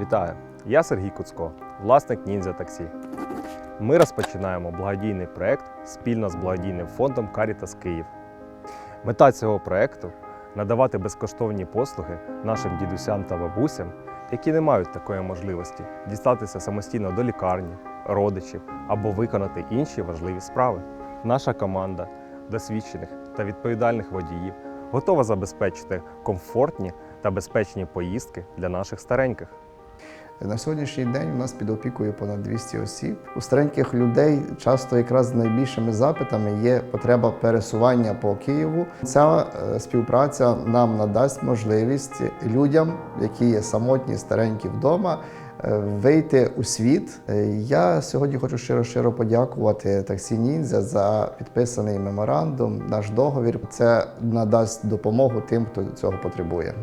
Вітаю! Я Сергій Куцко, власник Ніндзя Таксі. Ми розпочинаємо благодійний проект спільно з благодійним фондом Caritas Київ. Мета цього проекту надавати безкоштовні послуги нашим дідусям та бабусям, які не мають такої можливості дістатися самостійно до лікарні, родичів або виконати інші важливі справи. Наша команда досвідчених та відповідальних водіїв готова забезпечити комфортні та безпечні поїздки для наших стареньких. На сьогоднішній день у нас під опікою понад 200 осіб. У стареньких людей часто якраз найбільшими запитами є потреба пересування по Києву. Ця е, співпраця нам надасть можливість людям, які є самотні, старенькі вдома. е, Вийти у світ. Е, Я сьогодні хочу щиро щиро подякувати таксі Ніндзя за підписаний меморандум, наш договір. Це надасть допомогу тим, хто цього потребує.